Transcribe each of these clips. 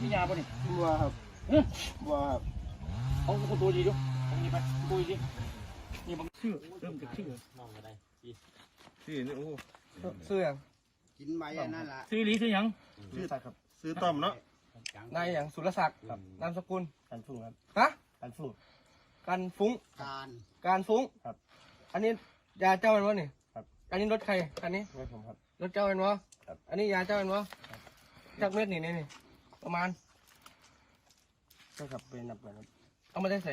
มียาป่ะนี่บัวครับเอ้ยบัวครับเอาคนตัวดีดูตรงนี้ไปตัวดีนี่บางชื่อเริ่มจากชื่อที่นี่โอ้ซื้อยังกินใบอันนั่นล่ะซื้อหลีซื้อหยังซื้อสักครับซื้อต้อมเนาะนายอย่างสุรศักดิ์ครับนามสกุลกันฟุ้งครับฮะกันฟุ้งกันฟุ้งการการฟุ้งครับ อันนี้ยาเจ้าเป็นวะนี่ครับอันนี้รถใครอันนี้ด้วยผมครับรถเจ้าเป็นวะครับอันนี้ยาเจ้าเป็นวะ จากเม็ดนี่นี่นี่ประมาณก็ขับไปนับกันครับเอามาได้ใส่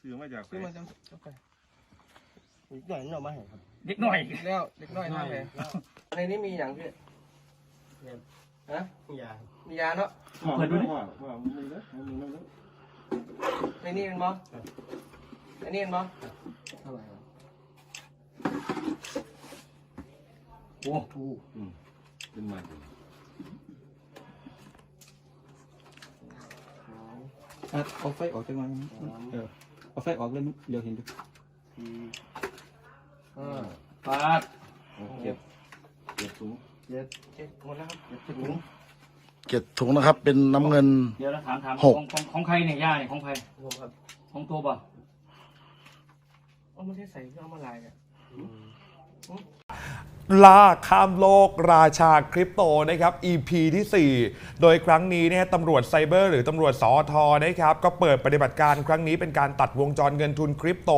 ซื้อมาจากซื้อมาจะจะไปอีกหน่อยนี่เอามาให้ครับเด็กหน่อยแล้วเด็กน้อยทำเลยในนี้มีอย่างพี่ฮะยามียาเนาะเปิดดูดิว่าว่ามึงมีนะมึงมีนะในนี้เป็นมั้ในนี้เป็นมั้เท่าไหร่ครับโอ้ทูเป็นมัน อะเอาไฟออกจากมันเออเอาไฟออกเลยเดี๋ยวเห็นดูสี่อ่าปาดหกเจ็ดเจ็ดถุงเจ็ดเจ็ดหมดแล้วครับเจ็ดถุงเจ็ดถุงนะครับ เป็นน้ำเงินเดี๋ยวนะถามถามหกของของของใครเนี่ยย่าเนี่ยของใครผมครับของตัวป่ะเอาไม่ได้ใส่เพื่อเอามาลายเนี่ย ล่าข้ามโลกราชาคริปโตนะครับ EP ที่ 4 โดยครั้งนี้เนี่ยตำรวจไซเบอร์หรือตำรวจสอทอนะครับก็เปิดปฏิบัติการครั้งนี้เป็นการตัดวงจรเงินทุนคริปโต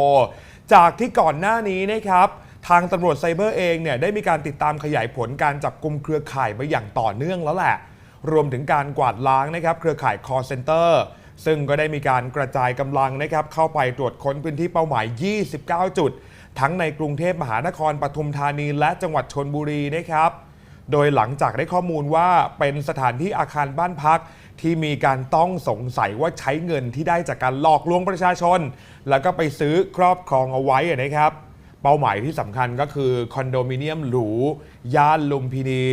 จากที่ก่อนหน้านี้นะครับทางตำรวจไซเบอร์เองเนี่ยได้มีการติดตามขยายผลการจับกลุ่มเครือข่ายมาอย่างต่อเนื่องแล้วแหละ รวมถึงการกวาดล้างนะครับเครือข่าย call center ซึ่งก็ได้มีการกระจายกำลังนะครับเข้าไปตรวจค้นพื้นที่เป้าหมาย 29 จุด ทั้งในกรุงเทพมหานครปทุมธานี และจังหวัดชนบุรีนะครับ โดยหลังจากได้ข้อมูลว่าเป็นสถานที่อาคารบ้านพัก ที่มีการต้องสงสัยว่าใช้เงินที่ได้จากการหลอกลวงประชาชน แล้วก็ไปซื้อครอบครองเอาไว้นะครับ เป้าหมายที่สำคัญก็คือคอนโดมิเนียมหรูย่านลุมพินี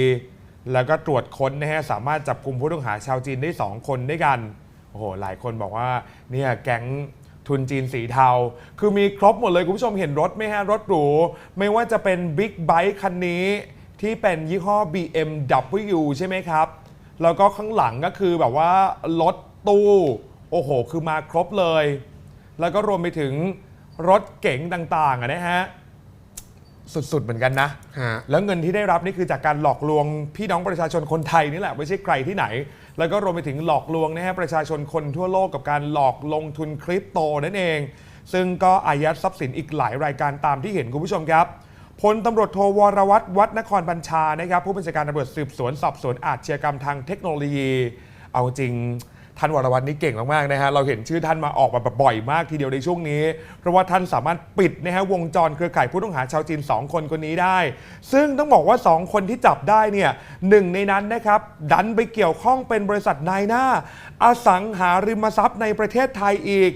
แล้วก็ตรวจค้นนะฮะสามารถจับกลุ่มผู้ต้องหาชาวจีนได้ 2 คนด้วยกัน โอ้โห หลายคนบอกว่าเนี่ยแก๊ง ทุนจีนสีเทา คือมีครบหมดเลย คุณผู้ชมเห็นรถไหมฮะ รถหรู ไม่ว่าจะเป็นบิ๊กไบค์คันนี้ ที่เป็นยี่ห้อ BMW ใช่ไหมครับ แล้วก็ข้างหลังก็คือแบบว่ารถตู้ โอ้โห คือมาครบเลย แล้วก็รวมไปถึงรถเก๋งต่างๆนะฮะ สุดๆ เหมือนกันนะแล้วเงินที่ได้รับนี่คือจากการหลอกลวงพี่น้องประชาชนคนไทยนี่แหละไม่ใช่ใครที่ไหน แล้วก็รวมไปถึงหลอกลวงนะฮะประชาชนคนทั่วโลกกับการหลอกลงทุนคริปโตนั่นเอง ซึ่งก็อายัดทรัพย์สินอีกหลายรายการตามที่เห็นคุณผู้ชมครับพลตำรวจโทวรวัตรวัดนครบัญชานะครับผู้บัญชาการตำรวจสืบสวนสอบสวนอาชญากรรมทางเทคโนโลยี เอาจริง ท่านวรวัตนี่เก่งมากๆนะฮะเราเห็นชื่อท่านมาออกมาแบบบ่อยมากทีเดียวในช่วงนี้ เพราะว่าท่านสามารถปิดนะฮะวงจรเครือข่ายผู้ต้องหาชาวจีน 2 คนคนนี้ได้ ซึ่งต้องบอกว่า 2 คนที่จับได้เนี่ยหนึ่งในนั้นนะครับดันไปเกี่ยวข้องเป็นบริษัทนายหน้า อสังหาริมทรัพย์ในประเทศไทยอีก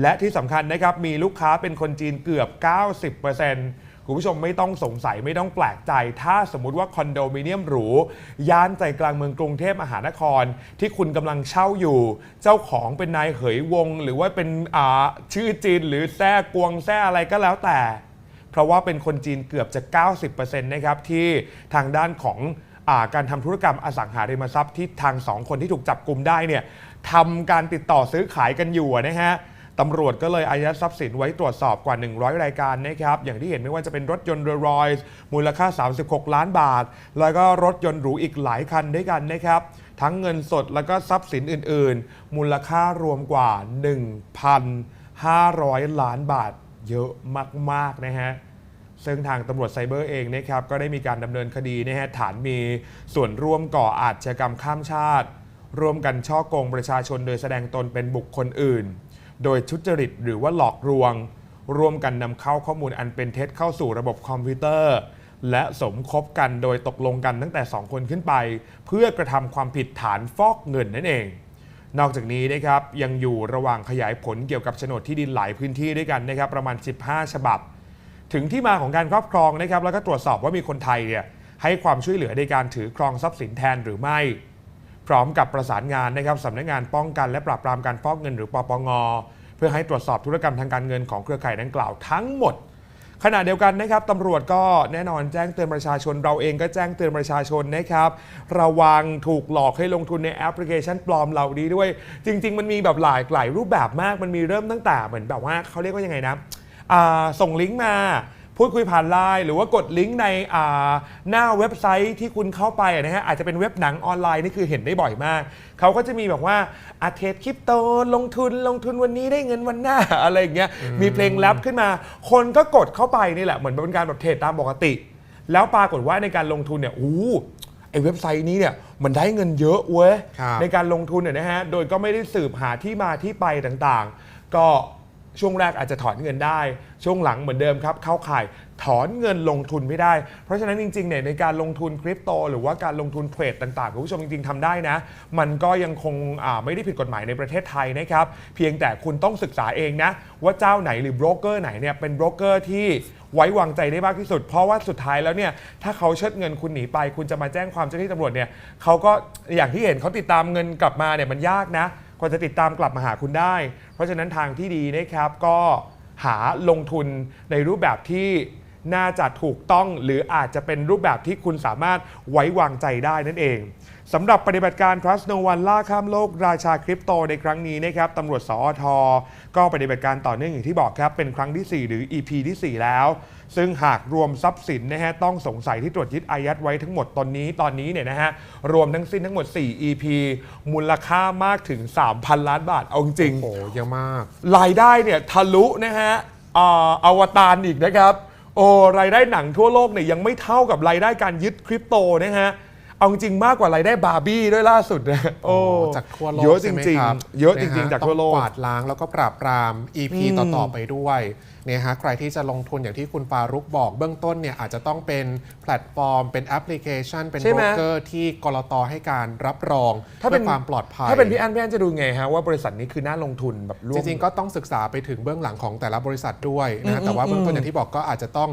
และที่สำคัญนะครับมีลูกค้าเป็นคนจีนเกือบ 90% คุณผู้ชมไม่ต้องสงสัยไม่ต้องแปลกใจ ถ้าสมมุติว่าคอนโดมิเนียมหรู ย่านใจกลางเมืองกรุงเทพมหานคร ที่คุณกำลังเช่าอยู่ เจ้าของเป็นนายเหยวง หรือว่าเป็นชื่อจีนหรือแท้กวงแท้อะไรก็แล้วแต่ เพราะว่าเป็นคนจีนเกือบจะ 90%นะครับที่ทางด้านของาการทำธุรกรรมอสังหาริมทรัพย์ที่ทางสองคนที่ถูกจับกลุ่มได้เนี่ยทำการติดต่อซื้อขายกันอยู่นะฮะ ตำรวจก็เลยอายัดทรัพย์สินไว้ตรวจสอบกว่า 100 รายการนะครับ อย่างที่เห็นไม่ว่าจะเป็นรถยนต์เรรอยส์มูลค่า 36 ล้านบาท แล้วก็รถยนต์หรูอีกหลายคันด้วยกันนะครับ ทั้งเงินสดแล้วก็ทรัพย์สินอื่น ๆ มูลค่ารวมกว่า 1,500 ล้านบาท เยอะมาก ๆ นะฮะซึ่งทางตำรวจไซเบอร์เองนะครับก็ได้มีการดำเนินคดีนะฮะฐานมีส่วนร่วมก่ออาชญากรรมข้ามชาติ ร่วมกันช่อโกงประชาชนโดยแสดงตนเป็นบุคคลอื่น โดยทุจริตหรือว่าหลอกลวง ร่วมกันนำเข้าข้อมูลอันเป็นเท็จเข้าสู่ระบบคอมพิวเตอร์ และสมคบกันโดยตกลงกันตั้งแต่ 2 คนขึ้นไป เพื่อกระทำความผิดฐานฟอกเงินนั่นเอง นอกจากนี้นะครับยังอยู่ระหว่างขยายผลเกี่ยวกับโฉนดที่ดินหลายพื้นที่ด้วยกันนะครับประมาณ 15 ฉบับ ถึงที่มาของการครอบครองนะครับแล้วก็ตรวจสอบว่ามีคนไทยเนี่ยให้ความช่วยเหลือในการถือครองทรัพย์สินแทนหรือไม่ พร้อมกับประสานงานนะครับสำนักงานป้องกันและปราบปรามการฟอกเงินหรือปปง เพื่อให้ตรวจสอบธุรกรรมทางการเงินของเครือข่ายดังกล่าวทั้งหมด ขณะเดียวกันนะครับตำรวจก็แน่นอนแจ้งเตือนประชาชน เราเองก็แจ้งเตือนประชาชนนะครับระวังถูกหลอกให้ลงทุนในแอปพลิเคชันปลอมเหล่านี้ด้วย จริง ๆ มันมีแบบหลายหลายรูปแบบมากมันมีเริ่มตั้งแต่เหมือนแบบว่าเขาเรียกว่ายังไงนะส่งลิงก์มา พูดคุยผ่านไลน์หรือว่ากดลิงก์ในอ่าหน้าเว็บไซต์ที่คุณเข้าไปอะนะฮะอาจจะเป็นเว็บหนังออนไลน์นี่คือเห็นได้บ่อยมาก เขาก็จะมีแบบว่าอาเทรดคริปโตลงทุนลงทุนวันนี้ได้เงินวันหน้า อะไรอย่างเงี้ยมีเพลงแรปขึ้นมา คนก็กดเข้าไปนี่แหละเหมือนเป็นการแบบเทรดตามปกติ แล้วปรากฏว่าในการลงทุนเนี่ยอู้ไอเว็บไซต์นี้เนี่ยมันได้เงินเยอะเว้ยครับ ในการลงทุนเนี่ยนะฮะโดยก็ไม่ได้สืบหาที่มาที่ไปต่างๆ ก็ ช่วงแรกอาจจะถอนเงินได้ ช่วงหลังเหมือนเดิมครับ เข้าข่ายถอนเงินลงทุนไม่ได้ เพราะฉะนั้นจริงๆเนี่ยในการลงทุนคริปโต หรือว่าการลงทุนเทรดต่างๆคุณผู้ชมจริงๆทำได้นะ มันก็ยังคงไม่ได้ผิดกฎหมายในประเทศไทยนะครับ เพียงแต่คุณต้องศึกษาเองนะ ว่าเจ้าไหนหรือโบรกเกอร์ไหนเนี่ยเป็นโบรกเกอร์ที่ไว้วางใจได้มากที่สุด เพราะว่าสุดท้ายแล้วเนี่ยถ้าเขาเชิดเงินคุณหนีไป คุณจะมาแจ้งความเจ้าหน้าที่ตำรวจเนี่ยเขาก็อย่างที่เห็นเขาติดตามเงินกลับมาเนี่ยมันยากนะ กว่าจะติดตามกลับมาหาคุณได้ เพราะฉะนั้นทางที่ดีนะครับก็หาลงทุนในรูปแบบที่ น่าจะถูกต้องหรืออาจจะเป็นรูปแบบที่คุณสามารถไว้วางใจได้นั่นเองสำหรับปฏิบัติการ Trust No One ล่าข้ามโลกราชาคริปโตในครั้งนี้นะครับตำรวจสอทก็ปฏิบัติการต่อเนื่องอย่างที่บอกครับ เป็นครั้งที่ 4 หรือ EP ที่ 4 แล้ว ซึ่งหากรวมทรัพย์สินนะฮะต้องสงสัยที่ตรวจยึดอายัดไว้ทั้งหมดตอนนี้ตอนนี้เนี่ยนะฮะรวมทั้งสิ้นทั้งหมด 4 EP มูลค่ามากถึง 3,000 ล้านบาทเอาจริงโอ้เยอะมาก รายได้เนี่ยทะลุนะฮะอ่าอวตารอีกนะครับ โอ้รายได้หนังทั่วโลกเนี่ยยังไม่เท่ากับรายได้การยึดคริปโตนะฮะ เอาจริงมากกว่ารายได้บาร์บี้ด้วยล่าสุดนะโอ้จากทั่วโลกเยอะจใช่ไหมริงครับๆเยอะจริงนฮๆจากทั่วโลกต้องกวาดล้างแล้วก็ปราบปราม EP ต่อๆไปด้วยเนี่ยฮะใครที่จะลงทุนอย่างที่คุณฟารุกบอกเบื้องต้นเนี่ยอาจจะต้องเป็นแพลตฟอร์ม เป็นแอปพลิเคชัน เป็นใช่โบไหรมกเกอร์ที่กรตให้การรับรองถ้าเป็เพื่นอความปลอดภัย ถ้าเป็นพี่อันพี่อันจะดูไงฮะว่าบริษัทนี้คือน่าลงทุนแบบร่วจมริงๆก็ต้องศึกษาไปถึงเบื้องหลังของแต่ละบริษัทด้วยนะฮะแต่ว่าเบื้องต้นอย่างที่บอกก็อาจจะต้อง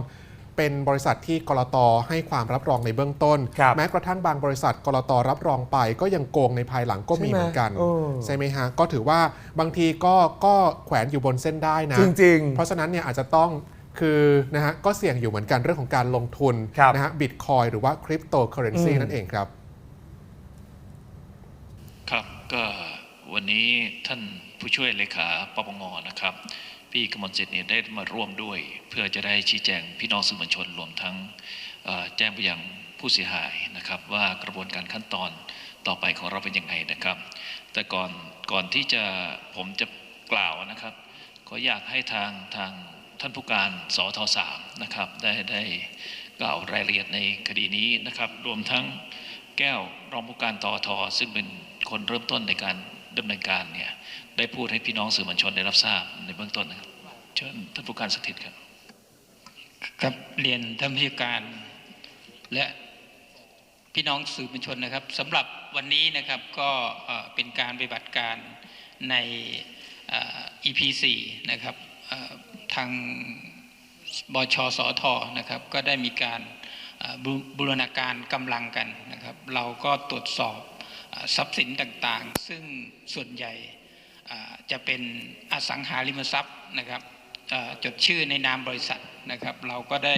เป็นบริษัทที่กรตให้ความรับรองในเบื้องต้นครับแม้กระทั่งบางบริษัทกรตรับรองไป ก็ยังโกงในภายหลังก็มีเหมือนกันใช่ไหมเออใช่ไหมฮะก็ถือว่าบางทีก็ก็แขวนอยู่บนเส้นได้นะจริงเพราะฉะนั้นเนี่ยอาจจะต้องคือนะฮะก็เสี่ยงอยู่เหมือนกันเรื่องของการลงทุนครับนะฮะบิตคอยหรือว่าคริปโตเคอเรนซีอืมนั่นเองครับครับก็วันนี้ท่านผู้ช่วยเลขาปปงนะครับ พี่กมลจิตเนี่ยได้มาร่วมด้วย เพื่อจะได้ชี้แจงพี่น้องสื่อมวลชนรวมทั้งแจ้งไปยังผู้เสียหายนะครับ ว่ากระบวนการขั้นตอนต่อไปของเราเป็นยังไงนะครับ แต่ก่อนก่อนที่จะผมจะกล่าวนะครับขออยากให้ทางทางท่านผู้การสทสามนะครับได้ได้กล่าวรายละเอียดในคดีนี้นะครับ รวมทั้งแก้วรองผู้การตอทอซึ่งเป็นคนเริ่มต้นในการ ดำเนินการเนี่ยได้พูดให้พี่น้องสื่อมวลชนได้รับทราบในเบื้องต้นนะครับเชิญท่านผู้การสถิตครับครับเรียนท่านผู้การและพี่น้องสื่อมวลชนนะครับสำหรับวันนี้นะครับก็เป็นการปฏิบัติการใน EP 4 นะครับทางบชสทนะครับก็ได้มีการบูรณาการกำลังกันนะครับ เราก็ตรวจสอบ ทรัพย์สินต่างๆ ซึ่งส่วนใหญ่จะเป็นอสังหาริมทรัพย์นะครับจดชื่อในนามบริษัทนะครับ เราก็ได้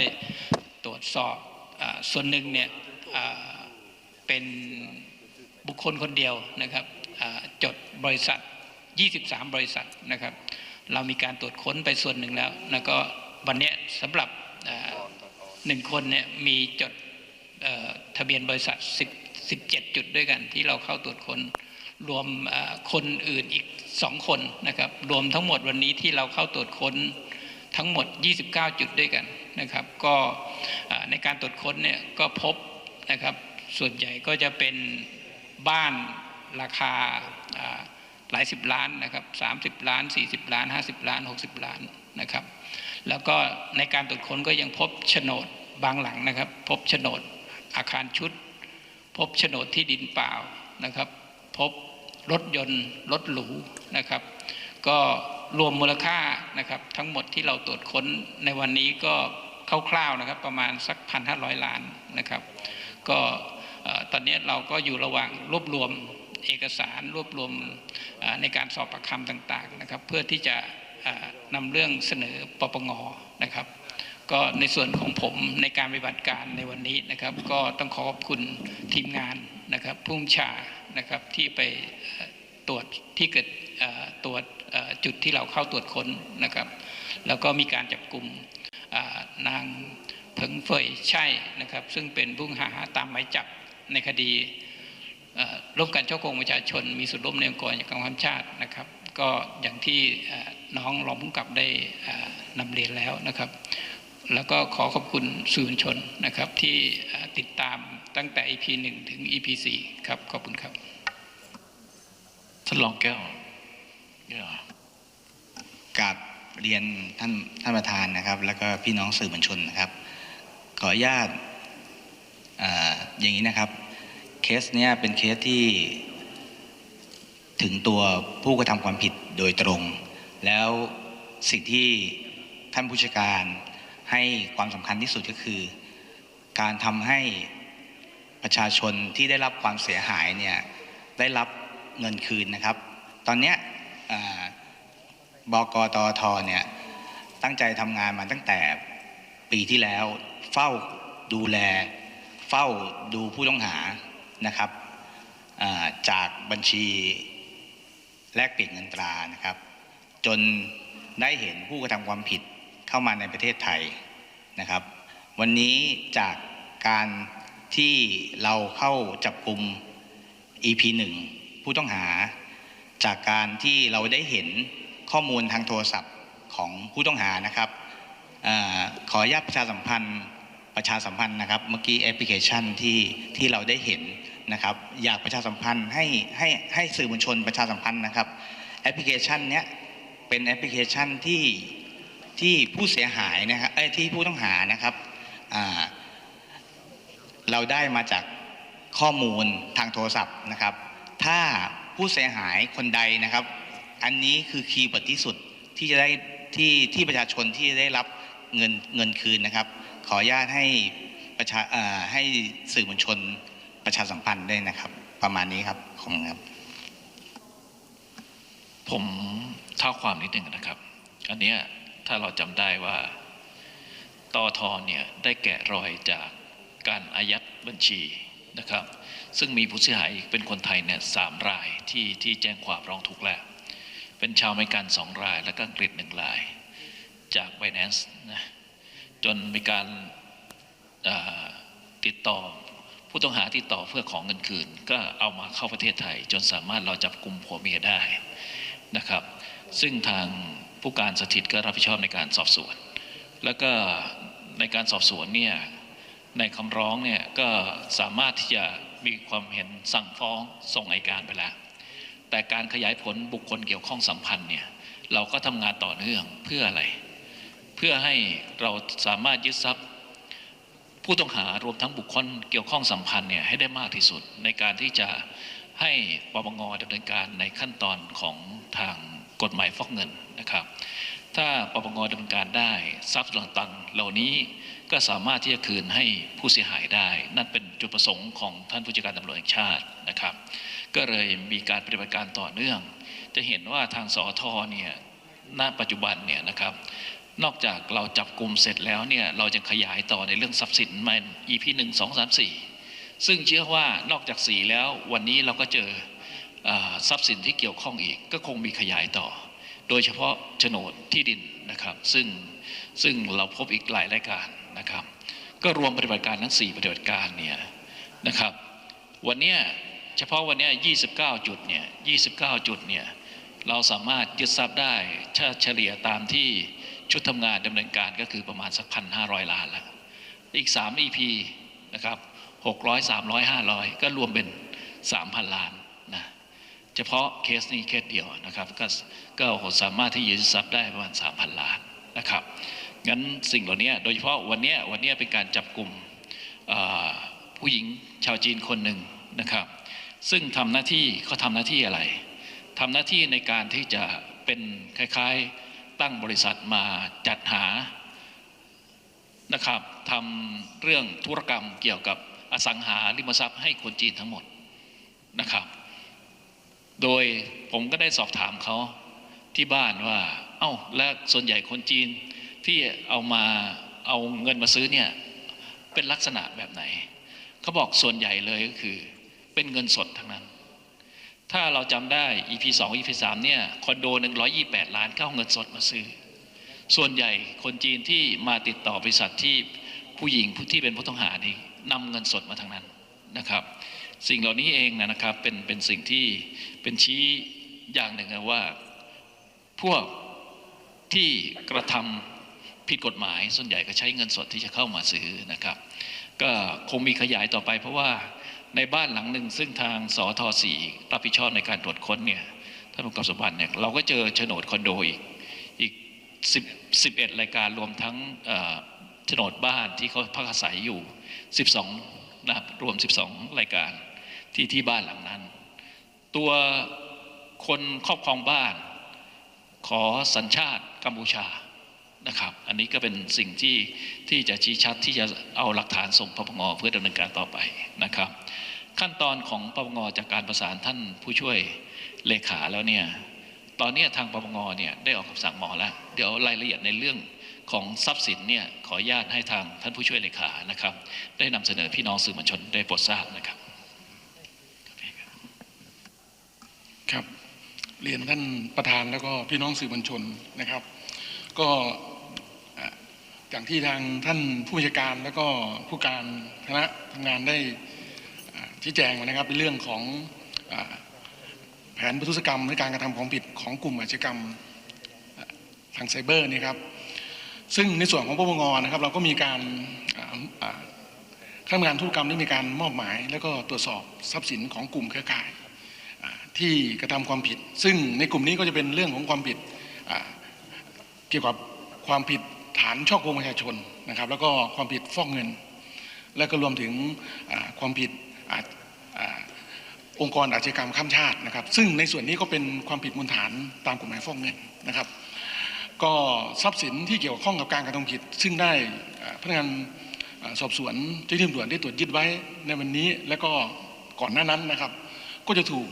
ตรวจสอบอส่วนหนึ่งเนี่ยเป็นบุคคลคนเดียวนะครับจดบริษัท 23 บริษัทนะครับ เรามีการตรวจค้นไปส่วนหนึ่งแล้วแล้วก็วันนี้สำหรับหนึ่งคนเนี่ยมีจดทะเบียนบริษัท10 17 จุดด้วยกันที่เราเข้าตรวจค้นรวมคนอื่นอีก 2 คนนะครับ รวมทั้งหมดวันนี้ที่เราเข้าตรวจค้นทั้งหมด 29 จุดด้วยกันนะครับ ก็ในการตรวจค้นเนี่ยก็พบนะครับ ส่วนใหญ่ก็จะเป็นบ้านราคาอ่าหลายสิบล้านนะครับ 30 ล้าน 40 ล้าน 50 ล้าน 60 ล้านนะครับ แล้วก็ในการตรวจค้นก็ยังพบโฉนดบางหลังนะครับ พบโฉนดอาคารชุด พบโฉนดที่ดินเปล่านะครับ พบรถยนต์รถหรูนะครับ ก็รวมมูลค่านะครับ ทั้งหมดที่เราตรวจค้นในวันนี้ก็คร่าวๆนะครับประมาณสักพันห้าร้อยล้านนะครับ ก็ตอนนี้เราก็อยู่ระหว่างรวบรวมเอกสารรวบรวมในการสอบปากคำต่างๆนะครับ เพื่อที่จะนำเรื่องเสนอปปงนะครับ ก็ในส่วนของผมในการปฏิบัติการในวันนี้นะครับ ก็ต้องขอขอบคุณทีมงานนะครับผู้ชานะครับที่ไปตรวจที่เกิดตรวจจุดที่เราเข้าตรวจค้นนะครับ แล้วก็มีการจับกลุ่มนางเพิงเฟยใช่นะครับ ซึ่งเป็นผู้งหาตามหมายจับในคดีร่วมกันช่อโกงประชาชน มีส่วนร่วมในองค์กรการความชาตินะครับ ก็อย่างที่น้องรองผู้กับได้นำเรียนแล้วนะครับ แล้วก็ขอขอบคุณสื่อมวลชนนะครับที่เอ่อติดตามตั้งแต่ EP 1 ถึง EP 4 ครับ ขอบคุณครับท่านรองแก้วแก้วกับเรียนท่านท่านประธานนะครับ แล้วก็พี่น้องสื่อมวลชนนะครับ ขออนุญาตอ่าอย่างนี้นะครับ เคสเนี้ยเป็นเคสที่ถึงตัวผู้กระทำความผิดโดยตรง แล้วสิ่งที่ท่านผู้จัดการ ให้ความสำคัญที่สุดก็คือ การทำให้ประชาชนที่ได้รับความเสียหายเนี่ยได้รับเงินคืนนะครับ ตอนนี้บกตทเนี่ยตั้งใจทำงานมาตั้งแต่ปีที่แล้วเฝ้าดูแล เฝ้าดูผู้ต้องหานะครับจากบัญชีแลกเปลี่ยนเงินตรานะครับ จนได้เห็นผู้กระทำความผิด เข้ามาในประเทศไทยนะครับ วันนี้จากการที่เราเข้าจับกลุ่ม EP 1 ผู้ต้องหา จากการที่เราได้เห็นข้อมูลทางโทรศัพท์ของผู้ต้องหานะครับอขออนุญาตประชาสัมพันธ์ประชาสัมพันธ์นะครับ เมื่อกี้แอปพลิเคชันที่ที่เราได้เห็นนะครับ อยากประชาสัมพันธ์ให้ให้ให้สื่อมวลชนประชาสัมพันธ์นะครับแอปพลิเคชันเนี้ยเป็นแอปพลิเคชันที่ ที่ผู้เสียหายนะครับเอ้ที่ผู้ต้องหานะครับเราได้มาจากข้อมูลทางโทรศัพท์นะครับ ถ้าผู้เสียหายคนใดนะครับ อันนี้คือคีย์เวิร์ดที่สุดที่จะได้ที่ที่ประชาชนที่จะได้รับเงินเงินคืนนะครับ ขออนุญาตให้ประชาให้สื่อมวลชนประชาสัมพันธ์ด้วยนะครับ ประมาณนี้ครับขอบคุณครับ ผมเท่าความนิดหนึ่งนะครับ อันเนี้ย ถ้าเราจำได้ว่าตอทเนี่ยได้แกะรอยจากการอายัดบัญชีนะครับ ซึ่งมีผู้เสียหายเป็นคนไทยเนี่ยสามรายที่ที่แจ้งความร้องทุกข์แล้ว เป็นชาวเมกันสองราย แล้วก็อังกฤษหนึ่งราย จาก Binance นะจนมีการติดต่อผู้ต้องหาติดต่อเพื่อของเงินคืน ก็เอามาเข้าประเทศไทย จนสามารถเราจับกลุ่มผัวเมียได้นะครับ ซึ่งทาง ผู้การสถิตก็รับผิดชอบในการสอบสวน แล้วก็ในการสอบสวนเนี่ยในคำร้องเนี่ยก็สามารถที่จะมีความเห็นสั่งฟ้องส่งอัยการไปแล้ว แต่การขยายผลบุคคลเกี่ยวข้องสัมพันธ์เนี่ยเราก็ทำงานต่อเนื่องเพื่ออะไร เพื่อให้เราสามารถยึดทรัพย์ ผู้ต้องหารวมทั้งบุคคลเกี่ยวข้องสัมพันธ์เนี่ยให้ได้มากที่สุดในการที่จะให้ปปงดำเนินการในขั้นตอนของทาง กฎหมายฟอกเงินนะครับ ถ้าปปงดำเนินการได้ทรัพย์ต่างๆเหล่านี้ก็สามารถที่จะคืนให้ผู้เสียหายได้ นั่นเป็นจุดประสงค์ของท่านผู้จัดการตำรวจแห่งชาตินะครับ ก็เลยมีการปฏิบัติการต่อเนื่อง จะเห็นว่าทางสอทเนี่ยณปัจจุบันเนี่ยนะครับ นอกจากเราจับกลุ่มเสร็จแล้วเนี่ยเราจะขยายต่อในเรื่องทรัพย์สินมัน EP หนึ่งสองสามสี่ซึ่งเชื่อว่านอกจากสี่แล้ววันนี้เราก็เจอ ทรัพย์สินที่เกี่ยวข้องอีกก็คงมีขยายต่อ โดยเฉพาะโฉนดที่ดินนะครับ ซึ่งซึ่งเราพบอีกหลายรายการนะครับ ก็รวมปฏิบัติการทั้ง 4 ปฏิบัติการเนี่ยนะครับ วันนี้เฉพาะวันนี้ย29 จุดเนี่ย29 จุดเนี่ยเราสามารถยึดทรัพย์ได้ถ้าเฉลี่ยตามที่ชุดทำงานดำเนินการก็คือประมาณสักพันห้าร้อยล้านแล้ว อีก 3 EP นะครับ600 300 500 ก็รวมเป็น 3,000 ล้านนะ เฉพาะเคสนี้เคสเดียวนะครับก็ก็สามารถที่ยึดทรัพย์ได้ประมาณ 3,000 ล้านนะครับงั้นสิ่งเหล่านี้โดยเฉพาะวันนี้วันนี้เป็นการจับกลุ่มผู้หญิงชาวจีนคนหนึ่งนะครับ ซึ่งทำหน้าที่เขาทำหน้าที่อะไรทำหน้าที่ในการที่จะเป็นคล้ายๆตั้งบริษัทมาจัดหานะครับทำเรื่องธุรกรรมเกี่ยวกับอสังหาริมทรัพย์ให้คนจีนทั้งหมดนะครับ โดยผมก็ได้สอบถามเขาที่บ้านว่า เอ้าและส่วนใหญ่คนจีนที่เอามาเอาเงินมาซื้อเนี่ยเป็นลักษณะแบบไหนเขาบอกส่วนใหญ่เลยก็คือ เป็นเงินสดทั้งนั้น ถ้าเราจำได้ EP 2 EP 3เนี่ยคอนโด128 ล้านเข้าเอาเงินสดมาซื้อ ส่วนใหญ่คนจีนที่มาติดต่อบริษัทที่ผู้หญิงผู้ที่เป็นผู้ต้องหานี่นำเงินสดมาทั้งนั้นนะครับ สิ่งเหล่านี้เองนะครับเป็นเป็นสิ่งที่เป็นชี้อย่างหนึ่งนะว่า พวกที่กระทำผิดกฎหมายส่วนใหญ่ก็ใช้เงินสดที่จะเข้ามาซื้อนะครับ ก็คงมีขยายต่อไป เพราะว่าในบ้านหลังหนึ่งซึ่งทางสอทสีรับผิดชอบในการตรวจค้นเนี่ยท่านผู้กำกับสมบัติเนี่ยเราก็เจอโฉนดคอนโดอีกอีกสิบสิบเอ็ดรายการรวมทั้งโฉนดบ้านที่เขาพักอาศัยอยู่ 12นะครับรวม 12 รายการ ที่ที่บ้านหลังนั้น ตัวคนครอบครองบ้าน ขอสัญชาติกัมพูชานะครับ อันนี้ก็เป็นสิ่งที่ที่จะชี้ชัดที่จะเอาหลักฐานส่งปปงเพื่อดำเนินการต่อไปนะครับ ขั้นตอนของปปงจากการประสานท่านผู้ช่วยเลขาแล้วเนี่ยตอนนี้ทางปปงเนี่ยได้ออกคำสั่งหมอแล้ว เดี๋ยวรายละเอียดในเรื่องของทรัพย์สินเนี่ยขออนุญาตให้ทางท่านผู้ช่วยเลขานะครับ ได้นำเสนอพี่น้องสื่อมวลชนได้โปรดทราบนะครับครับ เรียนท่านประธานแล้วก็พี่น้องสื่อมวลชนนะครับ ก็อย่างที่ทางท่านผู้บัญชาการแล้วก็ผู้การคณะทำงานได้ชี้แจงมานะครับเป็นเรื่องของอแผนประทุษกรรมและการกระทำความผิดของกลุ่มอาชญากรรมทางไซเบอร์นี่ครับซึ่งในส่วนของปปงนะครับ เราก็มีการข้าราชการธุรกรรมได้มีการมอบหมาย แล้วก็ตรวจสอบทรัพย์สินของกลุ่มเครือข่าย ที่กระทำความผิด ซึ่งในกลุ่มนี้ก็จะเป็นเรื่องของความผิดเกี่ยวกับความผิดฐานช่อโกงประชาชนนะครับ แล้วก็ความผิดฟอกเงิน และก็รวมถึงความผิดองค์กรอาชญากรรมข้ามชาตินะครับ ซึ่งในส่วนนี้ก็เป็นความผิดมูลฐานตามกฎหมายฟอกเงินนะครับ ก็ทรัพย์สินที่เกี่ยวข้องกับการกระทำผิด ซึ่งได้พนักงานสอบสวนเจ้าหน้าที่ตำรวจได้ตรวจยึดไว้ในวันนี้ และก็ก่อนหน้านั้นนะครับ ก็จะถูก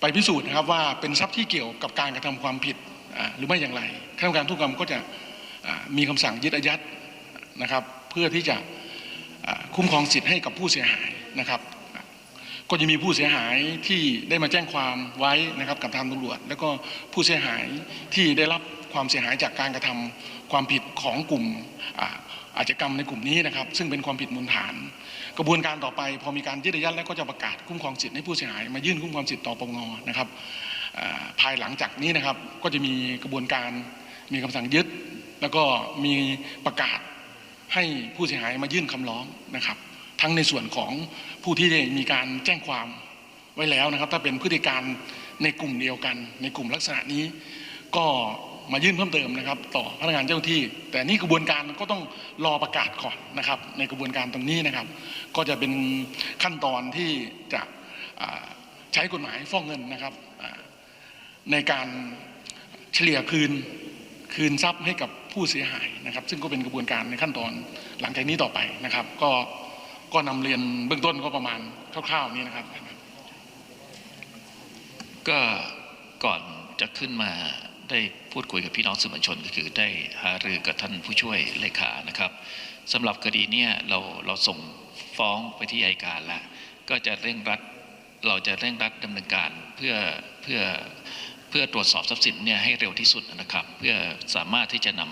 ไปพิสูจน์นะครับว่าเป็นทรัพย์ที่เกี่ยวกับการกระทำความผิดหรือไม่อย่างไรข้าราชการทุกกรรมก็จะมีคำสั่งยึดอายัดนะครับ เพื่อที่จะคุ้มครองสิทธิ์ให้กับผู้เสียหายนะครับ ก็จะมีผู้เสียหายที่ได้มาแจ้งความไว้นะครับกับทางตำรวจ แล้วก็ผู้เสียหายที่ได้รับความเสียหายจากการกระทำความผิดของกลุ่มอาชญากรรมในกลุ่มนี้นะครับ ซึ่งเป็นความผิดมูลฐาน กระบวนการต่อไป พอมีการยึดอายัดแล้วก็จะประกาศคุ้มครองสิทธิ์ให้ผู้เสียหายมายื่นคุ้มครองสิทธิ์ต่อปงนะครับภายหลังจากนี้นะครับก็จะมีกระบวนการมีคำสั่งยึด แล้วก็มีประกาศให้ผู้เสียหายมายื่นคำร้องนะครับ ทั้งในส่วนของผู้ที่ได้มีการแจ้งความไว้แล้วนะครับ ถ้าเป็นพฤติการในกลุ่มเดียวกัน ในกลุ่มลักษณะนี้ก็ มายื่นเพิ่มเติมนะครับ ต่อพนักงานเจ้าหน้าที่ แต่นี่กระบวนการก็ต้องรอประกาศก่อนนะครับ ในกระบวนการตรงนี้นะครับ ก็จะเป็นขั้นตอนที่จะใช้กฎหมายฟ้อกเงินนะครับ ในการเฉลี่ยคืนคืนทรัพย์ให้กับผู้เสียหายนะครับ ซึ่งก็เป็นกระบวนการในขั้นตอนหลังจากนี้ต่อไปนะครับ ก็ก็นำเรียนเบื้องต้นก็ประมาณคร่าวๆนี้นะครับ ก็ก่อนจะขึ้นมา ได้พูดคุยกับพี่น้องสื่อมวลชนก็คือได้หารือกับท่านผู้ช่วยเลขานะครับสำหรับคดีเนี่ยเราเราส่งฟ้องไปที่อัยการแล้วก็จะเร่งรัดเราจะเร่งรัดดำเนินการเพื่อเพื่อเพื่อตรวจสอบทรัพย์สินเนี่ยให้เร็วที่สุดนะครับ เพื่อสามารถที่จะน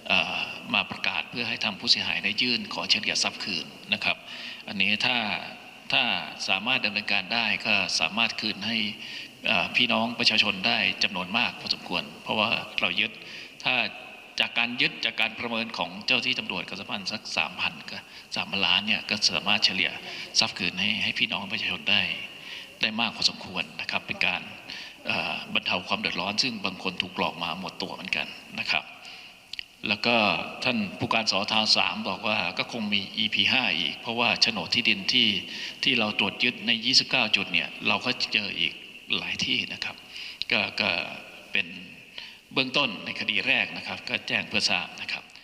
ำมาประกาศเพื่อให้ทางผู้เสียหายได้ยื่นขอเฉลี่ยทรัพย์คืนนะครับ อันนี้ถ้าถ้าสามารถดำเนินการได้ก็สามารถคืนให้ พี่น้องประชาชนได้จำนวนมากพอสมควร เพราะว่าเรายึดถ้าจากการยึดจากการประเมินของเจ้าที่ตำรวจก็สักพันสักสามพันก็สามล้านเนี่ยก็สามารถเฉลี่ยทรัพย์คืนให้ให้พี่น้องประชาชนได้ได้มากพอสมควรนะครับ เป็นการบรรเทาความเดือดร้อน ซึ่งบางคนถูกหลอกมาหมดตัวเหมือนกันนะครับ แล้วก็ท่านผู้การสอทาสามบอกว่าก็คงมี EP 5อีก เพราะว่าโฉนดที่ดินที่ที่เราตรวจยึดใน 29 จุดเนี่ยเราก็เจออีก หลายที่นะครับก็ก็เป็นเบื้องต้นในคดีแรกนะครับ ก็แจ้งเพื่อทราบนะครับ